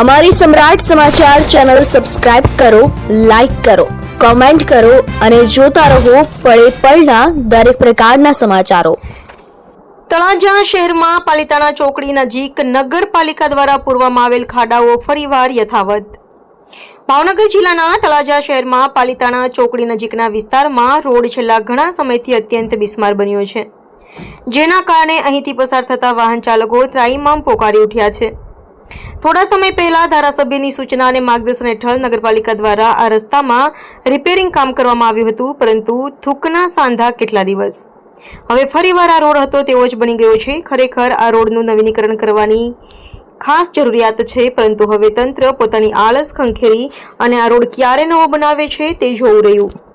અમારી સમ્રાટ સમાચાર channel subscribe કરો, લાઇક કરો, કોમેન્ટ કરો અને જોતા રહો પળે પળના દરેક પ્રકારના સમાચારો. તળાજા શહેરમાં પાલિતાણા ચોકડી નજીક નગરપાલિકા દ્વારા પૂરવામાં આવેલ ખાડાઓ ફરીવાર યથાવત. ભાવનગર જિલ્લાના તળાજા શહેરમાં પાલિતાણા ચોકડી નજીકના વિસ્તારમાં રોડ છેલ્લા ઘણા સમયથી અત્યંત બિસ્માર બન્યો છે. જેના કારણે અહીંથી પસાર થતા વાહન ચાલકો ત્રાઈમામ પોકારી ઉઠ્યા છે. થોડા સમય પહેલા ધારાસભ્યની સૂચના અને માર્ગદર્શન હેઠળ નગરપાલિકા દ્વારા આ રસ્તામાં રિપેરિંગ કામ કરવામાં આવ્યું હતું, પરંતુ થૂકના સાંધા કેટલા દિવસ? હવે ફરીવાર આ રોડ હતો તેવો જ બની ગયો છે. ખરેખર આ રોડનું નવીનીકરણ કરવાની ખાસ જરૂરિયાત છે, પરંતુ હવે તંત્ર પોતાની આળસ ખંખેરી અને આ રોડ ક્યારે નવો બનાવે છે તે જોવું રહ્યું.